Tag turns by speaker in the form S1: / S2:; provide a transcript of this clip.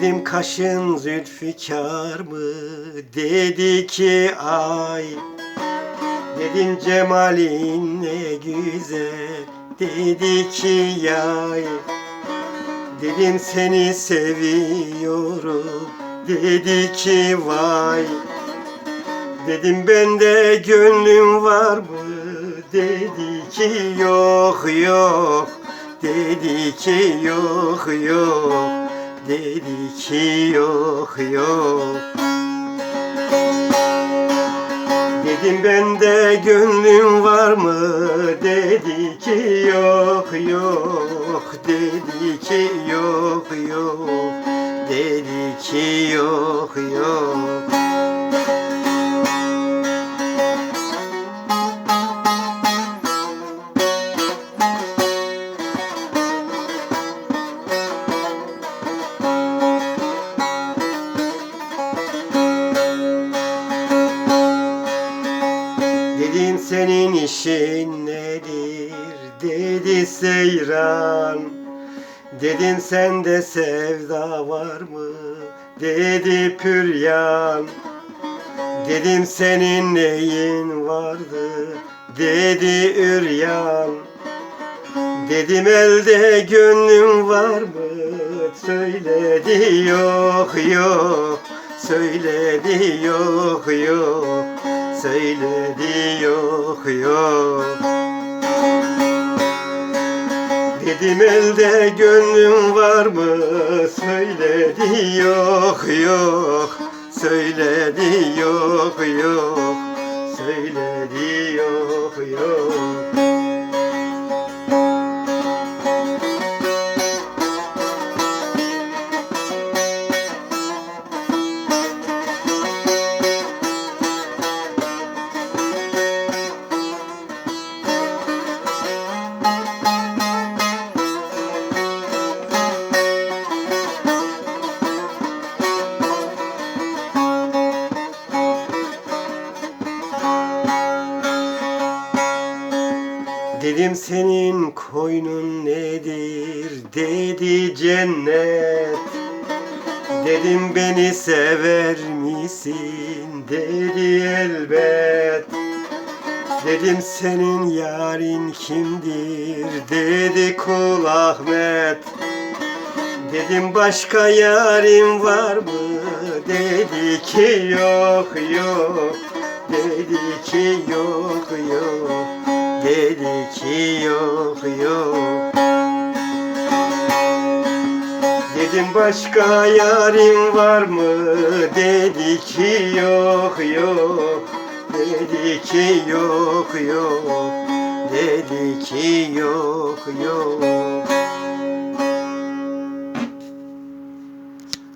S1: Dedim kaşın zülfikar mı? Dedi ki ay. Dedim cemalin ne güzel. Dedi ki yay. Dedim seni seviyorum. Dedi ki vay. Dedim bende gönlüm var mı? Dedi ki yok yok. Dedi ki yok yok. Dedi ki yok yok. Dedim bende gönlüm var mı? Dedi ki yok yok. Dedi ki yok yok. Dedi ki yok yok. Dedim senin işin nedir? Dedi seyran. Dedim sende sevda var mı? Dedi püryan. Dedim senin neyin vardı? Dedi üryan. Dedim elde gönlüm var mı? Söyledi yok yok. Söyledi yok yok. Söyledi yok yok. Dedim elde gönlüm var mı? Söyledi yok yok. Söyledi yok yok. Söyledi yok yok. Dedim senin koynun nedir? Dedi cennet. Dedim beni sever misin? Dedi elbet. Dedim senin yarin kimdir? Dedi kul Ahmet. Dedim başka yarim var mı? Dedi ki yok yok. Dedi ki yok yok. Dedi ki yok yok. Dedim başka yarim var mı? Dedi ki yok yok. Dedi ki yok yok. Dedi ki yok yok.